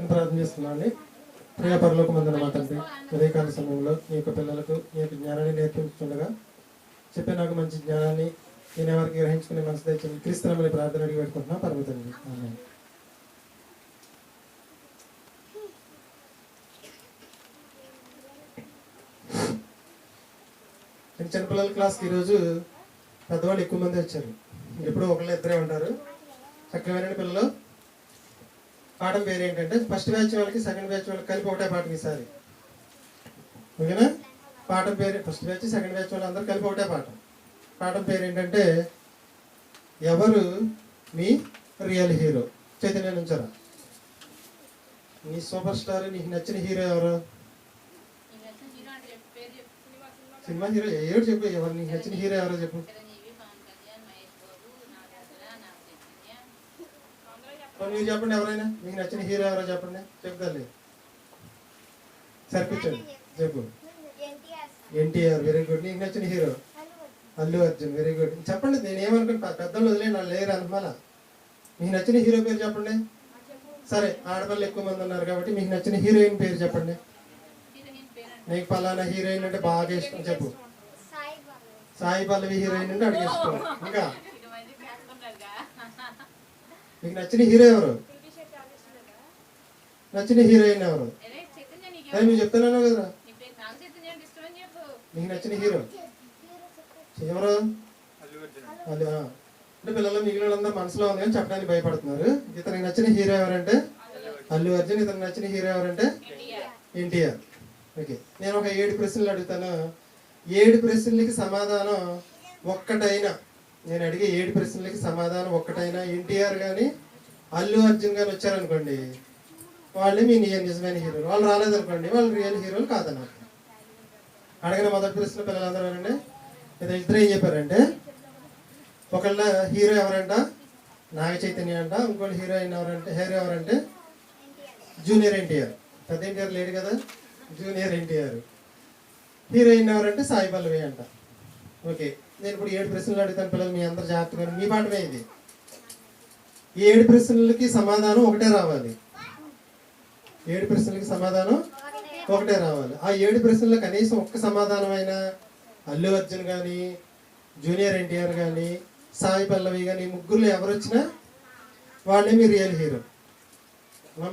నేను ప్రార్థన చేస్తున్నాను ప్రియ పరలోక మందిన మా తండ్రి ఉదయకాల సమయంలో మీ యొక్క పిల్లలకు మీ యొక్క జ్ఞానాన్ని నేర్పించుండగా చెప్పే నాకు మంచి జ్ఞానాన్ని నేను ఎవరికి గ్రహించుకునే మనసు తెచ్చింది క్రీస్తునమని ప్రార్థన అడిగి పెట్టుకుంటున్నా. పరమ తండ్రి చిన్నపిల్లల క్లాస్కి ఈరోజు పెద్దవాళ్ళు ఎక్కువ మంది వచ్చారు. ఎప్పుడూ ఒకళ్ళు ఇద్దరే ఉంటారు. చక్కగా పిల్లలు. పాఠం పేరు ఏంటంటే ఫస్ట్ బ్యాచ్ వాళ్ళకి సెకండ్ బ్యాచ్ వాళ్ళకి కలిపి ఒకటే పాఠం ఈసారి. ఓకేనా? పాఠం పేరు ఫస్ట్ బ్యాచ్ సెకండ్ బ్యాచ్ వాళ్ళు అందరూ కలిపి ఒకటే పాఠం. పాఠం పేరు ఏంటంటే ఎవరు మీ రియల్ హీరో చైతన్య నుంచారా? నీ సూపర్ స్టార్ నీకు నచ్చిన హీరో ఎవరు? సినిమా హీరో ఏడు చెప్పు ఎవరు? నీకు నచ్చిన హీరో ఎవరో చెప్పు చిరంజీవి పవన్ కళ్యాణ్ మహేష్ బాబు నాగార్జున నాగ చైతన్య మరి మీరు చెప్పండి ఎవరైనా? మీకు నచ్చిన హీరో ఎవరో చెప్పండి. చెప్తాలే సరిపించండి. చెప్పు. ఎన్టీఆర్ వెరీ గుడ్ నీకు నచ్చిన hero? Allu Arjun very good చెప్పండి నేను ఏమనుకుంటా పెద్దలు వదిలే నా లేరు అనుమాన. మీకు నచ్చిన హీరో పేరు చెప్పండి. సరే ఆడపిల్లలు ఎక్కువ మంది ఉన్నారు కాబట్టి మీకు నచ్చిన హీరోయిన్ పేరు చెప్పండి. నీకు పలానా హీరోయిన్ అంటే బాగా ఇష్టం. చెప్పు. సాయి పల్లవి. హీరోయిన్ అంటే అడిగి ఇష్టం. ఇంకా? మీకు నచ్చిన హీరో ఎవరు? నచ్చిన హీరోయిన్ ఎవరు? నేను చెప్తున్నాను కదా. మీకు నీకు నచ్చిన హీరో? ఎవరు? అంటే పిల్లలు మిగిలిన వాళ్ళందరూ మనసులో ఉంది అని చెప్పడానికి భయపడుతున్నారు. ఇతనికి నచ్చిన హీరో ఎవరంటే? అల్లు అర్జున్. ఇతనికి నచ్చిన హీరో ఎవరంటే? ఎన్టీఆర్. ఓకే. నేను ఒక ఏడు ప్రశ్నలు అడుగుతాను. ఏడు ప్రశ్నలకి సమాధానం ఒక్కటైనా. నేను అడిగే ఏడు ప్రశ్నలకి సమాధానం ఒక్కటైనా. ఎన్టీఆర్ కానీ అల్లు అర్జున్ కానీ వచ్చారనుకోండి వాళ్ళే మీ నిజ- నిజమైన హీరోలు. వాళ్ళు రాలేదనుకోండి వాళ్ళు రియల్ హీరోలు కాదన్నారు. అడిగిన మొదటి ప్రశ్న పిల్లలందరూ వినండి. ఇది ఇద్దరు ఏం చెప్పారంటే ఒకళ్ళ హీరో ఎవరంట? నాగ చైతన్య అంట ఇంకోళ్ళు హీరోయిన్ ఎవరంటే హీరో ఎవరంటే? Junior NTR. పెద్ద ఎన్టీఆర్ లేడు కదా జూనియర్ ఎన్టీఆర్. హీరోయిన్ ఎవరంటే సాయి పల్లవి అంట. ఓకే. నేను ఇప్పుడు ఏడు ప్రశ్నలు అడుగుతాను పిల్లలు మీ అందరు జాగ్రత్తగా మీ పాఠమే ఇది ఈ ఏడు ప్రశ్నలకి సమాధానం ఒకటే రావాలి. ఏడు ప్రశ్నలకి సమాధానం ఒకటే రావాలి. ఆ ఏడు ప్రశ్నలు కనీసం ఒక్క సమాధానం అయినా అల్లు అర్జున్ కానీ జూనియర్ ఎన్టీఆర్ కానీ సాయి పల్లవి కానీ ముగ్గురులో ఎవరు వచ్చినా వాళ్ళే మీ రియల్ హీరో.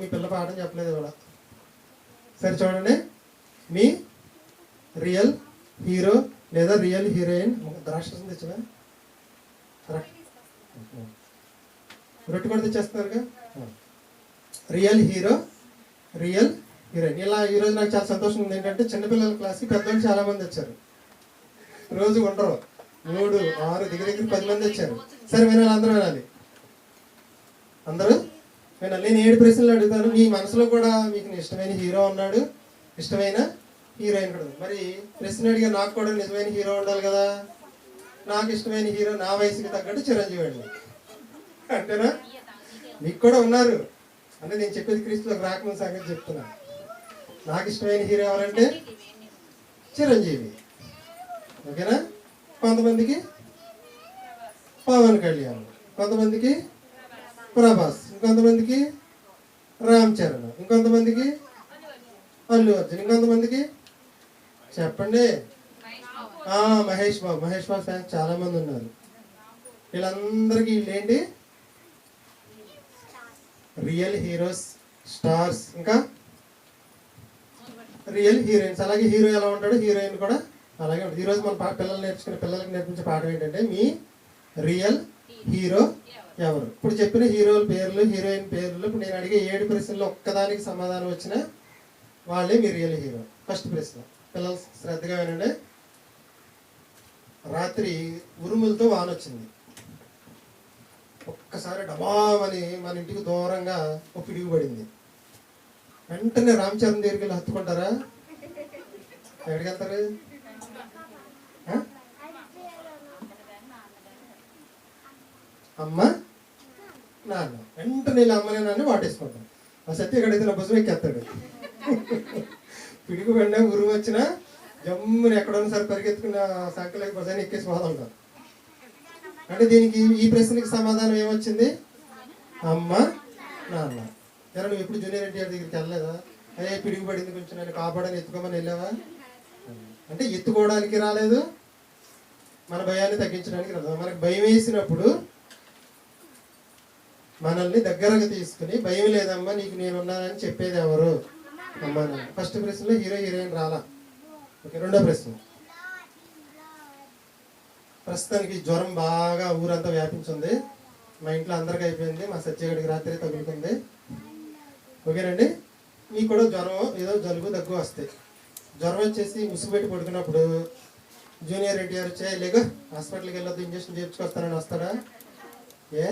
మీ పిల్ల పాఠం చెప్పలేదు కూడా సరే చూడండి. మీ రియల్ హీరో లేదా రియల్ హీరోయిన్ ద్రాక్ష తెచ్చవా రొట్టె కూడా తెచ్చేస్తున్నారుగా? Real hero real heroine. ఇలా ఈరోజు నాకు చాలా సంతోషం ఉంది. ఏంటంటే చిన్నపిల్లల క్లాస్కి పెద్దవాళ్ళు చాలా మంది వచ్చారు. రోజు ఉండరు. మూడు ఆరు దగ్గర దగ్గర పది మంది వచ్చారు. సరే వినాలి అందరూ వినాలి. అందరూ వినాలి. నేను ఏడు ప్రశ్నలు అడుగుతాను. మీ మనసులో కూడా మీకు ఇష్టమైన హీరో ఉన్నాడు. ఇష్టమైన హీరోయిన్ కూడా మరి ప్రశ్న అడిగా నాకు కూడా నిజమైన హీరో ఉండాలి కదా? నాకు ఇష్టమైన హీరో నా వయసుకి తగ్గట్టు చిరంజీవి అండి. అంతేనా? మీకు కూడా ఉన్నారు. అంటే నేను చెప్పేది క్రీస్తులకు రాకముందు సంగతి చెప్తున్నా. నాకు ఇష్టమైన హీరో ఎవరంటే చిరంజీవి. ఓకేనా? కొంతమందికి పవన్ కళ్యాణ్ కొంతమందికి ప్రభాస్ ఇంకొంతమందికి రామ్ చరణ్ ఇంకొంతమందికి అల్లు అర్జున్ ఇంకొంతమందికి చెప్పండి. మహేష్ బాబు మహేష్ బాబు ఫ్యాన్స్ చాలా మంది ఉన్నారు. వీళ్ళందరికీ వీళ్ళేంటి రియల్ హీరోస్ స్టార్స్ ఇంకా? రియల్ హీరోయిన్స్ అలాగే హీరో ఎలా ఉంటాడో? హీరోయిన్ కూడా అలాగే ఉంటుంది ఈరోజు మన పిల్లలు నేర్చుకునే పిల్లలకి నేర్పించే పాఠం ఏంటంటే మీ రియల్ హీరో ఎవరు? ఇప్పుడు చెప్పిన హీరోల పేర్లు హీరోయిన్ పేర్లు ఇప్పుడు నేను అడిగే ఏడు ప్రశ్నలు ఒక్కదానికి సమాధానం వచ్చిన వాళ్ళే మీ రియల్ హీరో ఫస్ట్ ప్రశ్న. పిల్లలు శ్రద్ధగా వినండి. రాత్రి ఉరుములతో వాన వచ్చింది ఒక్కసారి డబామని మన ఇంటికి దూరంగా ఒక పిడుగు పడింది. వెంటనే రామచరణ్ దగ్గరికి వెళ్ళి హత్తుకుంటారా? ఎక్కడికి వెళ్తారు? అమ్మ నాన్న. వెంటనే వెళ్ళి అమ్మనే నాన్న వాటేసుకుంటాం. ఆ సత్య ఎక్కడైతే నా భుజం ఎక్కేస్తాడు? పిడుగు వెంటనే గురువు వచ్చినా జమ్ముని ఎక్కడన్నా సరే పరిగెత్తుకున్న సంకలకి ప్రజలు ఎక్కేసి ఉంటారు. అంటే దీనికి ఈ ప్రశ్నకి సమాధానం ఏమొచ్చింది? అమ్మ నాన్న. ఎరా నువ్వు ఎప్పుడు జూనియర్ ఎన్టీఆర్ దగ్గరికి వెళ్ళలేదా? అదే పిడుగు పడింది కొంచెం నేను కాపాడని ఎత్తుకోమని వెళ్ళావా? అంటే ఎత్తుకోవడానికి రాలేదు. మన భయాన్ని తగ్గించడానికి రాలేదు. మనకు భయం వేసినప్పుడు మనల్ని దగ్గరకు తీసుకుని భయం లేదమ్మా నీకు నేను ఉన్నానని చెప్పేది ఎవరు? ఫస్ట్ ప్రశ్నలో హీరో హీరోయిన్ రాలా. ఓకే రెండో ప్రశ్న ప్రస్తుతానికి జ్వరం బాగా ఊరంతా వ్యాపించింది. మా ఇంట్లో అందరికి అయిపోయింది. మా సత్యగడికి రాత్రి తగులుకుంది. ఓకేనండి మీకు కూడా జ్వరం ఏదో జలుబు దగ్గు వస్తాయి జ్వరం వచ్చేసి ముసుగు పెట్టి పడుకున్నప్పుడు జూనియర్ ఎన్టీఆర్ వచ్చే లేక హాస్పిటల్కి వెళ్ళొద్దు ఇంజక్షన్ చేయించుకొస్తానని వస్తాడా? ఏ?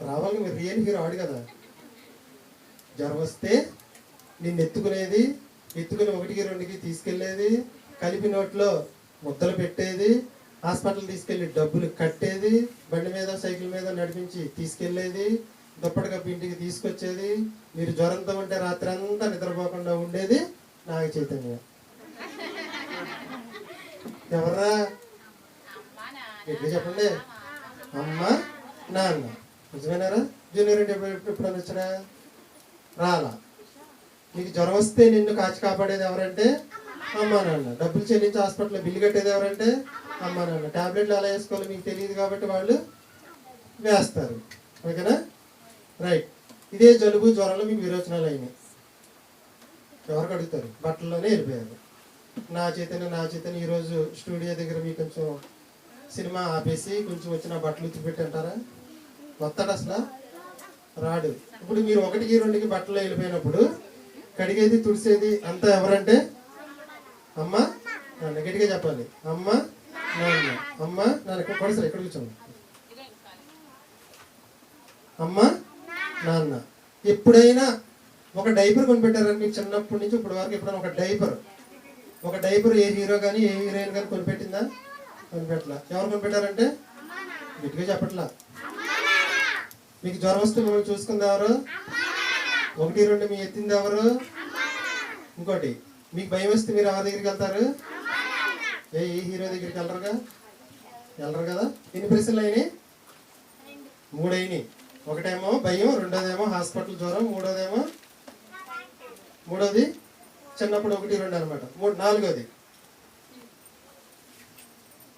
రావాలి మీరు రియల్ హీరో ఆడు కదా. జ్వరం వస్తే నిన్ను ఎత్తుకునేది ఎత్తుకుని ఒకటికి రెండుకి తీసుకెళ్ళేది కలిపి నోట్లో ముద్దలు పెట్టేది హాస్పిటల్ తీసుకెళ్ళి డబ్బులు కట్టేది బండి మీద సైకిల్ మీద నడిపించి తీసుకెళ్ళేది దుప్పటి కప్పి ఇంటికి తీసుకొచ్చేది మీరు జ్వరంతో ఉంటే రాత్రి అంతా నిద్రపోకుండా ఉండేది నాగ చైతన్య. ఎవరా అమ్మ ఎట్లా చెప్పండి. అమ్మ నాన్న. నిజమేనారా? జూనియర్ ఎప్పుడు ఎప్పుడైనా వచ్చారా రాలా నీకు జ్వరం వస్తే నిన్ను కాచి కాపాడేది ఎవరంటే? అమ్మ నాన్న. డబ్బులు చెల్లించి హాస్పిటల్లో బిల్లు కట్టేది ఎవరంటే? అమ్మ నాన్న. ట్యాబ్లెట్లు ఎలా వేసుకోవాలో మీకు తెలియదు కాబట్టి వాళ్ళు వేస్తారు. ఓకేనా? రైట్. ఇదే జలుబు జ్వరంలో మీకు విరోచనాలు అయినాయి. ఎవరికి అడుగుతారు? బట్టల్లోనే వెళ్ళిపోయారు. నా చేతనే నా చేతనే ఈరోజు స్టూడియో దగ్గర మీకు కొంచెం సినిమా ఆపేసి కొంచెం వచ్చిన బట్టలు ఉతికి అంటారా? వస్తాడు అసలు? రాడు. ఇప్పుడు మీరు ఒకటికి రెండుకి బట్టలు వెళ్ళిపోయినప్పుడు కడిగేది తుడిసేది అంతా ఎవరంటే? అమ్మ నాన్న. గట్టిగా చెప్పాలి. అమ్మ నాన్న. అమ్మ నాన్న. కొడసారి ఎక్కడ కూర్చోండి. అమ్మ నాన్న. ఎప్పుడైనా ఒక డైపర్ కొనిపెట్టారని మీకు చిన్నప్పటి నుంచి ఇప్పటి వరకు ఎప్పుడైనా ఒక డైపర్? ఒక డైపర్ ఏ హీరో కానీ ఏ హీరోయిన్ కానీ కొనిపెట్టిందా? కొనిపెట్టలా. ఎవరు కొనిపెట్టారంటే? గట్టిగా చెప్పట్లా. మీకు జ్వరం వస్తే మిమ్మల్ని చూసుకుంది ఎవరు? ఒకటి రెండు మీ ఎత్తింది ఎవరు? ఇంకోటి మీకు భయం వస్తే మీరు ఎవరి దగ్గరికి వెళ్తారు? ఏ ఏ హీరో దగ్గరికి వెళ్ళరుగా? వెళ్ళరు కదా? ఎన్ని ప్రశ్నలు అయినాయి? మూడైనాయి. ఒకటేమో భయం రెండోదేమో హాస్పిటల్ జ్వరం మూడోదేమో మూడోది చిన్నప్పుడు ఒకటి రెండు అనమాట మూడు నాలుగోది.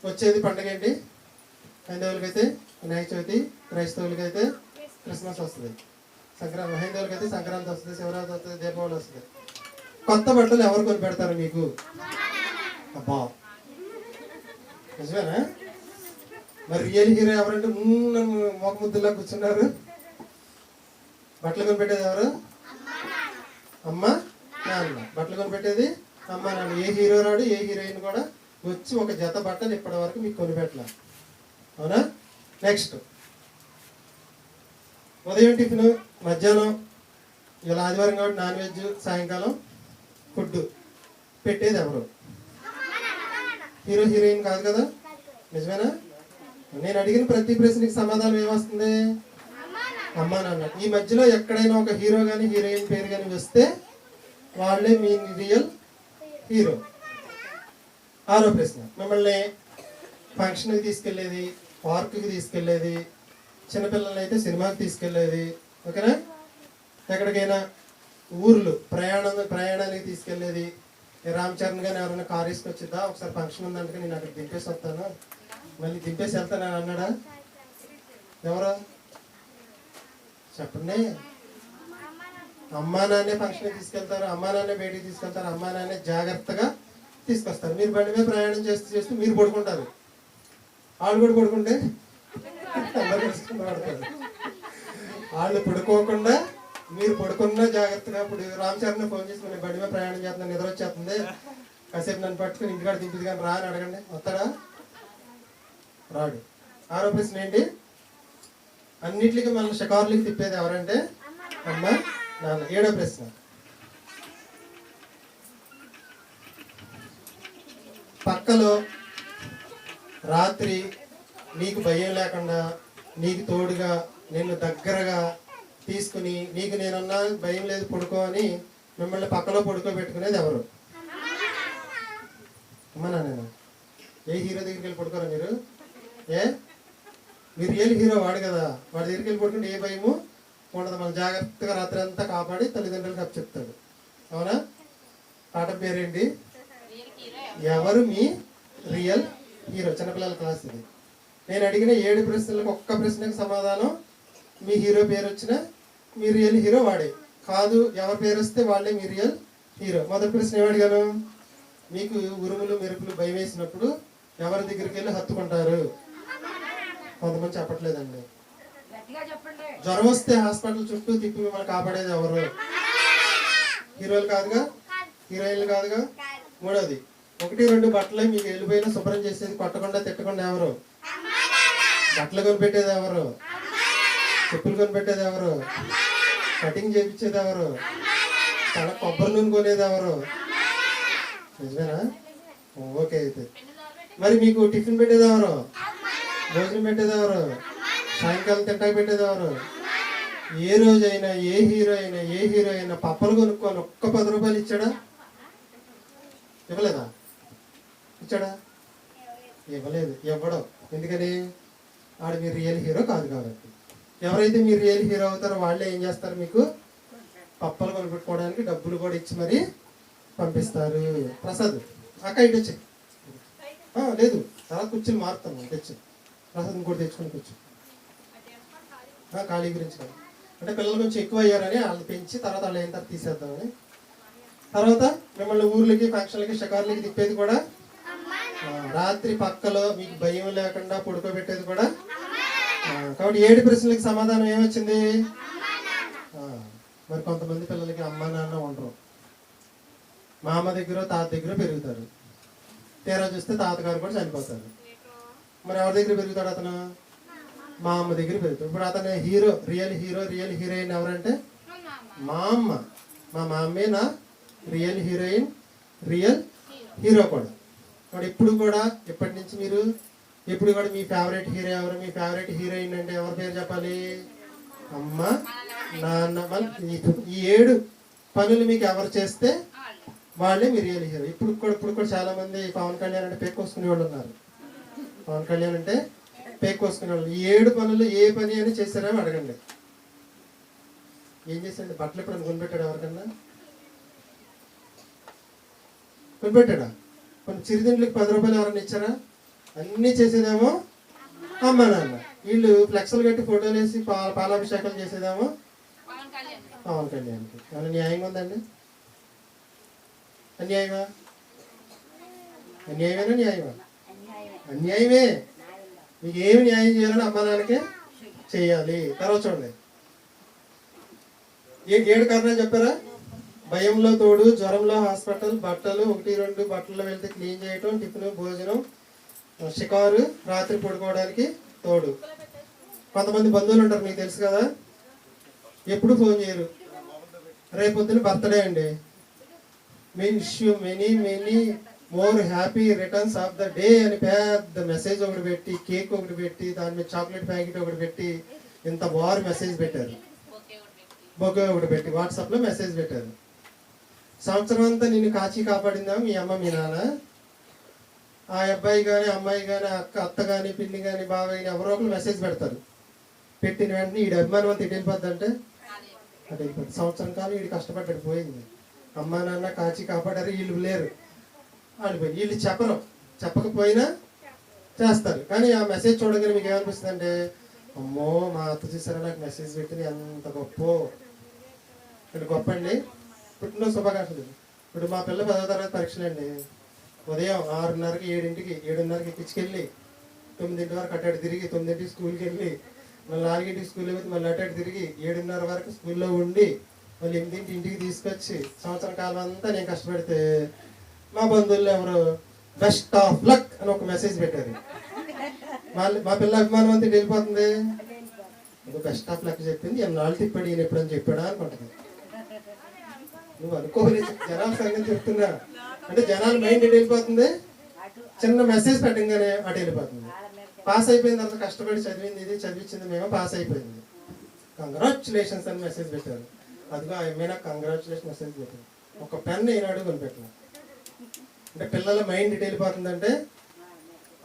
వచ్చేది పండగ ఏంటి? హైందవులకైతే వినాయక చవితి క్రైస్తవులకైతే క్రిస్మస్ వస్తుంది. సంక్రాంతి హైందవులకైతే సంక్రాంతి వస్తుంది శివరాత్రి వస్తుంది దీపావళి వస్తుంది. కొత్త బట్టలు ఎవరు కొని పెడతారు మీకు? అబ్బా. నిజమేనా? మరి రియల్ హీరో ఎవరంటే మోక ముద్దులా కూర్చున్నారు. బట్టలు కొనిపెట్టేది ఎవరు? అమ్మ నాన్న. బట్టలు కొనిపెట్టేది అమ్మ నాన్న. ఏ హీరో రాడు ఏ హీరోయిన్ కూడా వచ్చి ఒక జత బట్టలు ఇప్పటి వరకు మీకు కొనిపెట్టలే అవునా? నెక్స్ట్ ఉదయం టిఫిన్ మధ్యాహ్నం ఇలా ఆదివారం కాబట్టి నాన్ వెజ్ సాయంకాలం ఫుడ్ పెట్టేది ఎవరు? హీరో హీరోయిన్ కాదు కదా? నిజమేనా? నేను అడిగిన ప్రతి ప్రశ్నకి సమాధానం ఏమొస్తుంది? అమ్మా నాన్న. ఈ మధ్యలో ఎక్కడైనా ఒక హీరో కానీ హీరోయిన్ పేరు కానీ వస్తే వాళ్ళే మీ రియల్ హీరో. ఆరో ప్రశ్న. మిమ్మల్ని ఫంక్షన్కి తీసుకెళ్ళేది పార్కుకి తీసుకెళ్ళేది చిన్నపిల్లల్ని అయితే సినిమాకి తీసుకెళ్ళేది ఓకేనా? ఎక్కడికైనా ఊర్లు ప్రయాణం ప్రయాణానికి తీసుకెళ్ళేది. రామ్ చరణ్ గారిని ఎవరైనా కార్ వేసుకొచ్చిద్దా ఒకసారి ఫంక్షన్ ఉందంటే నేను అక్కడ దింపేసి వస్తాను. మళ్ళీ దింపేసి వెళ్తాను అని అన్నాడా? ఎవరు? చెప్పండి. అమ్మా నాన్నే ఫంక్షన్కి తీసుకెళ్తారు అమ్మా నాన్నే బయటికి తీసుకెళ్తారు అమ్మా నాన్నే జాగ్రత్తగా తీసుకొస్తారు. మీరు బండి మీద ప్రయాణం చేస్తూ చేస్తూ మీరు పడుకుంటారు. వాళ్ళు కూడా పడుకుంటే వాళ్ళు పడుకోకుండా మీరు పడుకున్నా జాగ్రత్తగా ఇప్పుడు రామ్ చరణ్ ఫోన్ చేసి నేను బండి మీద ప్రయాణం చేస్తున్నాను నిద్ర వచ్చేస్తుంది. కాసేపు నన్ను పట్టుకుని ఇంటికాడ దింపిది కానీ రా అని అడగండి. వస్తాడా? రాడు. ఆరో ప్రశ్న ఏంటి? అన్నిటికీ మనం షికారులకి తిప్పేది ఎవరంటే? అమ్మ నాన్న. ఏడో ప్రశ్న. పక్కలో రాత్రి నీకు భయం లేకుండా నీకు తోడుగా నిన్ను దగ్గరగా తీసుకుని నీకు నేనున్నా భయం లేదు పడుకో అని మిమ్మల్ని పక్కలో పడుకోబెట్టుకునేది ఎవరు? అమ్మ నాన్న ఏ హీరో దగ్గరికి వెళ్ళి పడుకోరా మీరు? ఏ? మీరు రియల్ హీరో? వాడు కదా. వాడి దగ్గరికి వెళ్ళి పడుకుంటే ఏ భయము? ఉండదు మన జాగ్రత్తగా రాత్రి అంతా కాపాడి తల్లిదండ్రులకు అప్పు చెప్తాడు. అవునా? పాట పేరేంటి? ఎవరు మీ రియల్ హీరో? చిన్నపిల్లల క్లాస్ ఇది. నేను అడిగిన ఏడు ప్రశ్నలకు ఒక్క ప్రశ్నకు సమాధానం. మీ హీరో పేరు వచ్చిన మీ రియల్ హీరో వాడే. కాదు ఎవరి పేరు వస్తే వాళ్ళే మీ రియల్ హీరో. మొదటి ప్రశ్న ఏమడిగాను మీకు ఉరుములు మెరుపులు భయం వేసినప్పుడు ఎవరి దగ్గరికి వెళ్ళి హత్తుకుంటారు? కొంతమంది చెప్పట్లేదండి. జ్వరం వస్తే హాస్పిటల్ చుట్టూ తిప్పి మిమ్మల్ని కాపాడేది ఎవరు? హీరోలు కాదుగా? హీరోయిన్లు కాదుగా? మూడోది ఒకటి రెండు బట్టలు మీకు వెళ్ళిపోయిన శుభ్రం చేసేది కొట్టకుండా తిట్టకుండా ఎవరు? బట్టలు కొనిపెట్టేది ఎవరు? చెప్పులు కొనిపెట్టేది ఎవరు? కటింగ్ చేయించేది ఎవరు? తల కొబ్బరి నూనె కొనేది ఎవరు? నిజమేనా? ఓకే అయితే. మరి మీకు టిఫిన్ పెట్టేది ఎవరు? భోజనం పెట్టేది ఎవరు? సాయంకాలం తింటాకి పెట్టేది ఎవరు? ఏ రోజైనా ఏ హీరో అయినా ఏ హీరో అయినా పప్పలు కొనుక్కొని ఒక్క పది రూపాయలు ఇచ్చాడా? ఇవ్వలేదా? ఇచ్చాడా? ఇవ్వలేదు. ఇవ్వడం. ఎందుకని? ఆడు మీ రియల్ హీరో కాదు కాబట్టి. ఎవరైతే మీరు రియల్ హీరో అవుతారో వాళ్ళే ఏం చేస్తారు మీకు? పప్పలు కొనుక్కోవడానికి డబ్బులు కూడా ఇచ్చి మరి పంపిస్తారు. ప్రసాద్ అక్క ఇటు వచ్చి. లేదు. తర్వాత కూర్చొని మారుతాను తెచ్చు ప్రసాద్ ఇంకోటి తెచ్చుకొని కూర్చో. ఖాళీ గురించి అంటే పిల్లలు కొంచెం ఎక్కువ అయ్యారని వాళ్ళు పెంచి తర్వాత వాళ్ళు అయిన తర్వాత తీసేద్దామని. తర్వాత మిమ్మల్ని ఊర్లకి ఫంక్షన్లకి షికార్లకి తిప్పేది కూడా? రాత్రి పక్కలో మీకు భయం లేకుండా పడుకోబెట్టేది కూడా కాబట్టి ఏడు ప్రశ్నలకు సమాధానం ఏమొచ్చింది? మరి కొంతమంది పిల్లలకి అమ్మ నాన్న ఉండరు. మా అమ్మ దగ్గర తాత దగ్గర పెరుగుతారు. తీరా చూస్తే తాతగారు కూడా చనిపోతారు. మరి ఎవరి దగ్గర పెరుగుతాడు అతను? మా అమ్మ దగ్గర పెరుగుతాడు. ఇప్పుడు అతను hero real hero real heroine ఎవరంటే? మా అమ్మ. మా మా నా రియల్ హీరోయిన్ రియల్ హీరో కూడా. కాబట్టి ఇప్పుడు కూడా ఇప్పటి నుంచి మీరు ఇప్పుడు కూడా మీ ఫేవరెట్ హీరో ఎవరు? మీ ఫేవరెట్ హీరోయిన్ అంటే ఎవరి పేరు చెప్పాలి? అమ్మ నాన్న మళ్ళీ ఈ- ఏడు పనులు మీకు ఎవరు చేస్తే వాళ్ళే మీ రియల్ హీరో ఇప్పుడు కూడా ఇప్పుడు కూడా చాలా మంది పవన్ కళ్యాణ్ అంటే పేక్ వాళ్ళు ఉన్నారు. పవన్ కళ్యాణ్ అంటే పేక్ వాళ్ళు. ఈ ఏడు పనులు ఏ పని అని చేశారని అడగండి. ఏం చేశాడు? బట్టలు ఎప్పుడు కొనిపెట్టాడు ఎవరికన్నా? కొనిపెట్టాడా? కొన్ని చిరుతిండ్లకి పది రూపాయలు ఎవరైనా ఇచ్చారా? అన్నీ చేసేదేమో? అమ్మ నాన్న వీళ్ళు ఫ్లెక్స్లు కట్టి ఫోటోలు వేసి పా పాలాభిషేకాలు చేసేదేమో? పవన్ కళ్యాణ్. పవన్ కళ్యాణ్కి. ఏమైనా న్యాయంగా ఉందండి? అన్యాయమా? అన్యాయమేనా న్యాయమా? అన్యాయమే. మీకు ఏమి న్యాయం చేయాలని అమ్మ నాన్నకి చేయాలి. తర్వాత చూడండి. ఏ ఏడు కారణాలు చెప్పారా? భయంలో తోడు జ్వరంలో హాస్పిటల్ బట్టలు ఒకటి రెండు బట్టలు వెళ్తే క్లీన్ చేయటం టిఫిన్ భోజనం షికారు రాత్రి పడుకోవడానికి తోడు. కొంతమంది బంధువులు ఉంటారు మీకు తెలుసు కదా. ఎప్పుడు ఫోన్ చేయరు. రేపొద్దున బర్త్డే అండి. Means you many many more happy returns of the day అని పెద్ద మెసేజ్ ఒకటి పెట్టి కేక్ ఒకటి పెట్టి దాని మీద చాక్లెట్ ప్యాకెట్ ఒకటి పెట్టి ఇంత వార్ మెసేజ్ పెట్టారు. బొగ్గే ఒకటి పెట్టి ఒకటి పెట్టి వాట్సాప్లో మెసేజ్ పెట్టారు. సంవత్సరం అంతా నిన్ను కాచి కాపాడిందా మీ అమ్మ మీ నాన్న? ఆ అబ్బాయి కానీ అమ్మాయి కానీ అక్క అత్త కానీ పిన్ని కానీ బాబాయ్ కానీ ఎవరో ఒకరు మెసేజ్ పెడతారు. పెట్టిన వెంటనే వీడి అభిమానం అంతా ఇటు అంటే అదే అటు వెళ్ళిపోద్ది. సంవత్సరం కాలం వీడు కష్టపడ్డాడు పోయింది. అమ్మ నాన్న కాచి కాపాడారు వీళ్ళు లేరు. వాళ్ళు వీళ్ళు చెప్పరు. చెప్పకపోయినా చేస్తారు. కానీ ఆ మెసేజ్ చూడగానే మీకు ఏమనిపిస్తుంది అంటే అమ్మో మా అత్త చూసారా నాకు మెసేజ్ పెట్టింది ఎంత గొప్ప. ఇక్కడ గొప్ప అండి. పుట్టినరోజు శుభాకాంక్షలు. ఇప్పుడు మా పిల్ల పదో తరగతి పరీక్షలు అండి ఉదయం ఆరున్నరకి ఏడింటికి ఏడున్నరకి ఎక్కించుకెళ్ళి తొమ్మిదింటి వరకు అటు ఇటు తిరిగి తొమ్మిదింటికి స్కూల్కి వెళ్ళి మళ్ళీ నాలుగింటికి స్కూల్ వెళ్ళి మళ్ళీ అటు ఇటు తిరిగి ఏడున్నర వరకు స్కూల్లో ఉండి మళ్ళీ ఎనిమిదింటి ఇంటికి తీసుకొచ్చి సంవత్సరం కాలం అంతా నేను కష్టపడితే మా బంధువులు ఎవరు బెస్ట్ ఆఫ్ లక్ అని ఒక మెసేజ్ పెట్టారు. మా మా పిల్ల అభిమానం అంతా వెళ్ళిపోతుంది బెస్ట్ ఆఫ్ లక్ చెప్పింది ఎన్నాళ్ళు తిప్పాడు ఈయన ఎప్పుడని చెప్పాడా అనుకుంటుంది. నువ్వు అనుకోని జనాల సంగతి చెప్తున్నా. అంటే జనాల మైండ్ ఎటు వెళ్ళిపోతుంది. చిన్న మెసేజ్ పెట్టగానే అటు వెళ్ళిపోతుంది. పాస్ అయిపోయింది అంత కష్టపడి చదివింది ఇది చదివించింది మేము పాస్ అయిపోయింది. కంగ్రాచులేషన్స్ అని మెసేజ్ పెట్టారు. అదిగో ఏమైనా నాకు కంగ్రాచులేషన్ మెసేజ్ పెట్టారు. ఒక పెన్ ఈనాడు కొనిపెట్టిన. అంటే పిల్లల మైండ్ ఎటు వెళ్ళిపోతుందంటే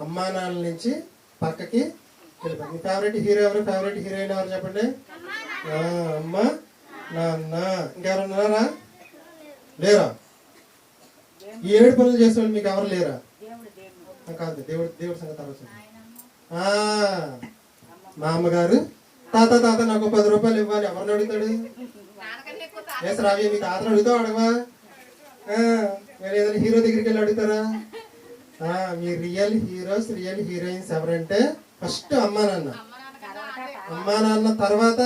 అమ్మా నాన్నల నుంచి పక్కకి వెళ్ళిపోతుంది. మీ ఫేవరెట్ హీరో ఎవరు? ఫేవరెట్ హీరోయిన్ ఎవరు చెప్పండి? అమ్మ నాన్న. ఇంకెవరు ఉన్నారా? లేరా? ఈ ఏడు పనులు చేసే వాళ్ళు మీకు ఎవరు లేరా? కాదు దేవుడు దేవుడి సంగతి తర్వాత చూద్దాం. ఆ, మా అమ్మగారు తాత తాత నాకు పది రూపాయలు ఇవ్వాలి ఎవరిని అడుగుతాడు? ఏ రావి మీ తాతను అడుగుతావు అడగవా? మరి ఏదైనా హీరో దగ్గరికి వెళ్ళి అడుగుతారా? మీ రియల్ హీరోస్ రియల్ హీరోయిన్స్ ఎవరంటే ఫస్ట్ అమ్మా నాన్న. అమ్మ నాన్న తర్వాత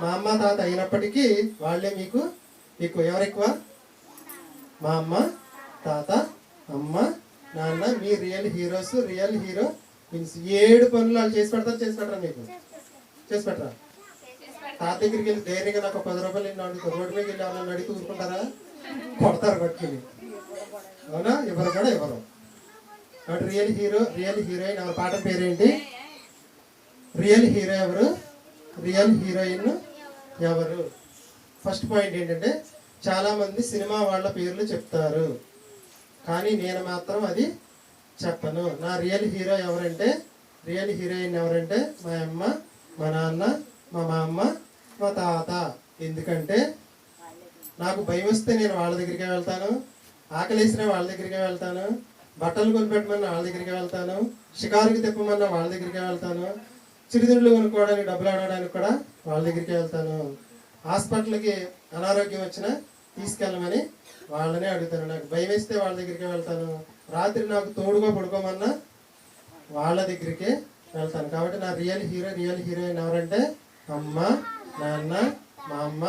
మా అమ్మ తాత అయినప్పటికీ వాళ్ళే మీకు ఎక్కువ. ఎవరు ఎక్కువ? మా అమ్మ తాత అమ్మ నాన్న మీ real heroes real hero means ఏడు పనులు వాళ్ళు చేసి పెడతారు చేసి పెట్టరా మీకు? చేసి పెట్టరా? తాత దగ్గరికి వెళ్ళి ధైర్యంగా నాకు పది రూపాయలు వెళ్ళి అడుగుతారు రోడ్డు మీద వెళ్ళి వాళ్ళని అడిగి ఊరుకుంటారా? కొడతారు కొట్టుకుని అవునా? ఎవరు కూడా ఎవరు కాబట్టి రియల్ హీరో రియల్ హీరోయిన్ ఎవరి పాట పేరేంటి? రియల్ హీరో ఎవరు? రియల్ హీరోయిన్ ఎవరు? ఫస్ట్ పాయింట్ ఏంటంటే చాలామంది సినిమా వాళ్ళ పేర్లు చెప్తారు. కానీ నేను మాత్రం అది చెప్పను. నా రియల్ హీరో ఎవరంటే రియల్ హీరోయిన్ ఎవరంటే మా అమ్మ మా నాన్న మా మా అమ్మ మా తాత. ఎందుకంటే నాకు భయం వస్తే నేను వాళ్ళ దగ్గరికి వెళ్తాను. ఆకలేసిన వాళ్ళ దగ్గరికి వెళ్తాను. బట్టలు కొనిపెట్టమన్నా వాళ్ళ దగ్గరికి వెళ్తాను. షికారుకి తిప్పమన్నా వాళ్ళ దగ్గరికి వెళ్తాను. చిరుతిండ్లు కొనుక్కోవడానికి డబ్బులు ఆడడానికి కూడా వాళ్ళ దగ్గరికి వెళ్తాను. హాస్పిటల్కి అనారోగ్యం వచ్చినా తీసుకెళ్ళమని వాళ్ళనే అడుగుతాను. నాకు భయం వేస్తే వాళ్ళ దగ్గరికి వెళ్తాను. రాత్రి నాకు తోడుగా పడుకోమన్నా వాళ్ళ దగ్గరికి వెళ్తాను. కాబట్టి నా రియల్ హీరో రియల్ హీరోయిన్ ఎవరంటే అమ్మ నాన్న మా అమ్మ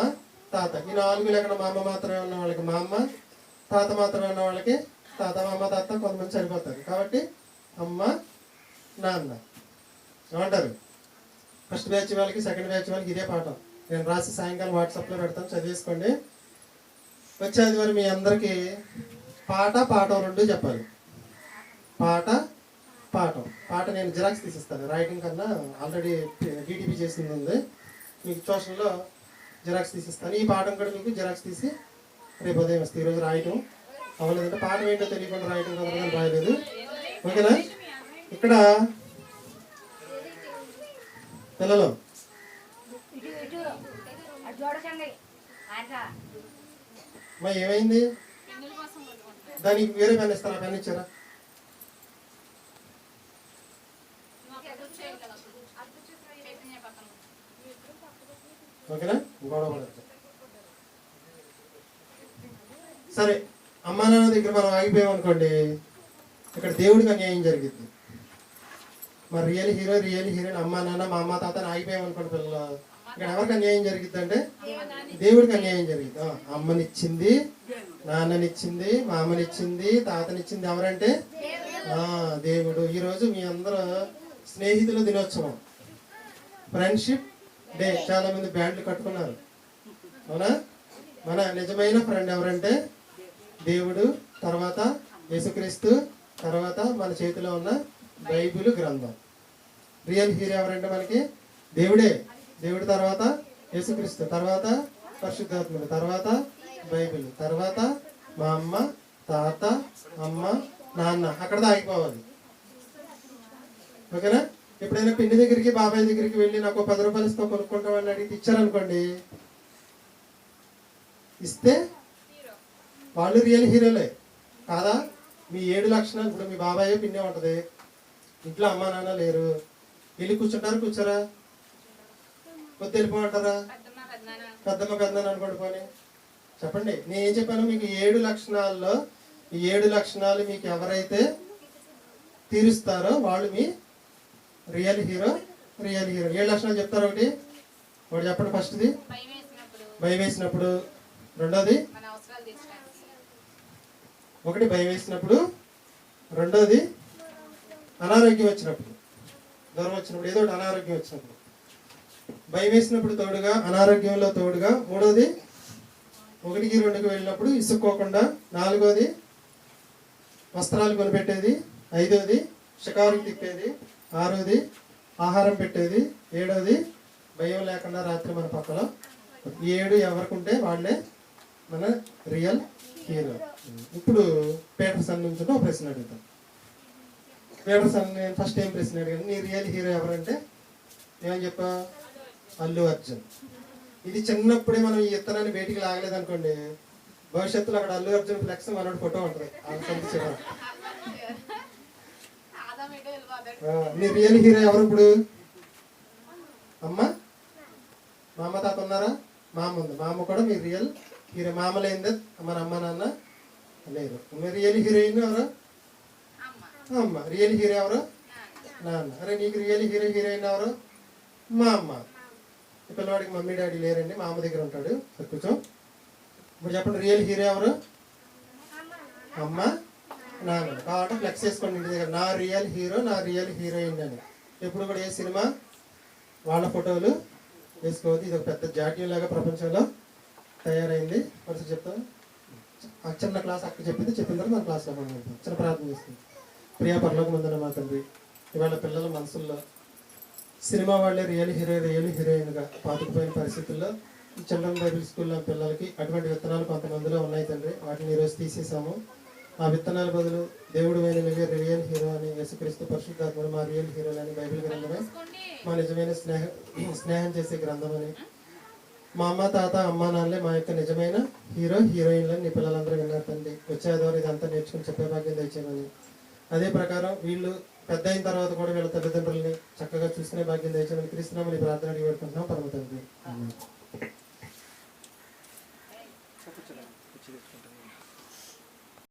తాత. ఈ నాలుగు లేకుండా మా అమ్మ మాత్రమే ఉన్న వాళ్ళకి మా అమ్మ తాత మాత్రమే ఉన్న వాళ్ళకి తాత మా అమ్మ తాత కొంతమంది చనిపోతారు కాబట్టి అమ్మ నాన్న ఏమంటారు? ఫస్ట్ బ్యాచ్ వాళ్ళకి సెకండ్ బ్యాచ్ వాళ్ళకి ఇదే పాఠం. నేను రాసి సాయంకాలం వాట్సాప్లో పెడతాను చదివేసుకోండి. వచ్చేది మరి మీ అందరికీ పాట పాఠం రెండు చెప్పాలి. పాట పాఠం. పాట నేను జిరాక్స్ తీసిస్తాను. రైటింగ్ కన్నా ఆల్రెడీ డిటిపి చేసింది ఉంది. మీకు ట్యూషన్లో జిరాక్స్ తీసిస్తాను. ఈ పాఠం కూడా మీకు జిరాక్స్ తీసి రేపు ఉదయం వస్తే. ఈరోజు రాయటం అవ్వలేదంటే పాఠం ఏంటో తెలియకుండా రాయటం కుదరదని రాయలేదు. ఓకేనా? ఇక్కడ పిల్లలు మరి ఏమైంది? దానికి వేరే పెన్ ఇస్తారా? పెన్ ఇచ్చారా? ఓకేనా? గొడవ సరే అమ్మా నాన్న దగ్గర మనం ఆగిపోయాం అనుకోండి ఇక్కడ దేవుడికి అన్యాయం జరిగింది మరి రియల్ హీరో రియల్ హీరోయిన్ అమ్మా నాన్న మా అమ్మ తాతని ఆగిపోయాం అనుకోండి పిల్లలు. ఇక్కడ ఎవరికి అన్యాయం జరిగింది అంటే దేవుడికి అన్యాయం జరిగింది. అమ్మనిచ్చింది నాన్ననిచ్చింది మా అమ్మనిచ్చింది తాతనిచ్చింది ఎవరంటే ఆ, దేవుడు. ఈరోజు మీ అందరూ స్నేహితుల దినోత్సవం. ఫ్రెండ్షిప్ డే చాలా మంది బ్యాండ్లు కట్టుకున్నారు. అవునా? మన నిజమైన ఫ్రెండ్ ఎవరంటే దేవుడు తర్వాత యేసుక్రీస్తు తర్వాత మన చేతిలో ఉన్న బైబిల్ గ్రంథం. రియల్ హీరో ఎవరంటే మనకి? దేవుడే. దేవుడి తర్వాత యేసుక్రీస్తు తర్వాత పరిశుద్ధాత్ముడు తర్వాత బైబిల్ తర్వాత మా అమ్మ తాత అమ్మ నాన్న అక్కడ ఆగిపోవాలి. ఓకేనా? ఎప్పుడైనా పిండి దగ్గరికి బాబాయ్ దగ్గరికి వెళ్ళి నాకు ఒక పది రూపాయలు ఇస్తా కొనుక్కుంటామని అడిగి ఇచ్చారనుకోండి. ఇస్తే వాళ్ళు రియల్ హీరోలే. కాదా? మీ ఏడు లక్షణాలు ఇప్పుడు మీ బాబాయే పిన్నే ఉంటుంది. ఇంట్లో అమ్మా నాన్న లేరు. వెళ్ళి కూర్చుంటారు కూర్చోరా? వద్దు వెళ్ళిపోమంటారా? పెద్దమ్మ పెద్దమ్మ అనుకోండి పోనీ. చెప్పండి నేను ఏం చెప్పాను? మీకు ఏడు లక్షణాల్లో ఈ ఏడు లక్షణాలు మీకు ఎవరైతే తీరుస్తారో వాళ్ళు మీ రియల్ హీరో రియల్ హీరో. ఏడు లక్షణాలు చెప్తారు ఒకటి. ఒకటి చెప్పండి ఫస్ట్ది. భయం వేసినప్పుడు. రెండోది. ఒకటి భయం వేసినప్పుడు. రెండోది అనారోగ్యం వచ్చినప్పుడు. జ్వరం వచ్చినప్పుడు. ఏదో ఒకటి అనారోగ్యం వచ్చినప్పుడు. భయం వేసినప్పుడు తోడుగా అనారోగ్యంలో తోడుగా మూడోది ఒకటికి రెండుకి వెళ్ళినప్పుడు ఇసుక్కోకుండా నాలుగోది వస్త్రాలు కొనిపెట్టేది ఐదోది షికారుకి తిప్పేది ఆరోది ఆహారం పెట్టేది ఏడోది భయం లేకుండా రాత్రి మన పక్కలో ఈ ఏడు ఎవరికి ఉంటే వాళ్ళే మన రియల్ హీరో. ఇప్పుడు పీటర్సన్ నుంచి ఒక ప్రశ్న అడుగుతాం. పీటర్సన్ నేను ఫస్ట్ ఏం ప్రశ్న అడిగాను? నీ రియల్ హీరో ఎవరంటే? ఏమని చెప్పా? అల్లు అర్జున్. ఇది చిన్నప్పుడే మనం ఈ ఇత్తనాన్ని బయటికి లాగలేదు అనుకోండి భవిష్యత్తులో అక్కడ అల్లు అర్జున్ ఫ్లెక్స్ మనోడు ఫోటో ఉంటుంది. ఆ నీ రియల్ హీరో ఎవరు ఇప్పుడు? అమ్మ? మా అమ్మ తాత ఉన్నారా? మా అమ్మ ఉంది. మా అమ్మ కూడా మీ రియల్ హీరో మా అమ్మ లేనిదే మన అమ్మ నాన్న లేదు. మీ రియల్ హీరోయిన్ ఎవరు? అమ్మ. రియల్ హీరో ఎవరు? నాన్న. అరే నీకు రియల్ హీరో హీరోయిన్ ఎవరు? మా అమ్మ. ఈ పిల్లవాడికి మమ్మీ డాడీ లేరండి మా అమ్మ దగ్గర ఉంటాడు. కూర్చో. ఇప్పుడు చెప్పండి రియల్ హీరో ఎవరు? అమ్మ నాన్న. కాబట్టి ఫ్లెక్స్ చేసుకోండి ఇంటి దగ్గర. నా రియల్ హీరో నా రియల్ హీరోయిన్ అని. ఎప్పుడు కూడా ఏ సినిమా? వాళ్ళ ఫోటోలు వేసుకోవద్దు. ఇది ఒక పెద్ద జాతీయం లాగా ప్రపంచంలో తయారైంది. వరుస చెప్తాను. ఆ చిన్న క్లాస్ అక్క చెప్పింది. చెప్పిన తర్వాత మన క్లాస్లో మనం చిన్న ప్రార్థన చేస్తుంది ప్రియా పర్లోకి ముందన్న మా తండ్రి. ఇవాళ పిల్లల మనసుల్లో సినిమా వాళ్ళే రియల్ హీరో రియల్ హీరోయిన్గా పాతుకుపోయిన పరిస్థితుల్లో ఈ చిల్డ్రన్ బైబిల్ స్కూల్లో పిల్లలకి అటువంటి విత్తనాలు కొంతమందిలో ఉన్నాయి తండ్రి. వాటిని ఈరోజు తీసేసాము ఆ విత్తనాల బదులు దేవుడు అయిన రియల్ హీరో అని యేసుక్రీస్తు పరిశుద్ధాత్మడు మా రియల్ హీరో అని బైబిల్ గ్రంథమే మా నిజమైన స్నేహ స్నేహం చేసే గ్రంథం అని. మా అమ్మ తాత అమ్మ నాన్నలే మా యొక్క నిజమైన హీరో హీరోయిన్లని నీ పిల్లలందరూ విన్నారు తండ్రి. వచ్చే ద్వారా ఇదంతా నేర్చుకుని చెప్పే భాగ్యం తెచ్చామని అదే ప్రకారం వీళ్ళు పెద్ద అయిన తర్వాత కూడా వీళ్ళ తల్లిదండ్రుల్ని చక్కగా చూసుకునే భాగ్యం దయచేయమని క్రీస్తునామని ప్రార్థన అడిగి పెట్టుకుంటున్నాం పరమ తండ్రి.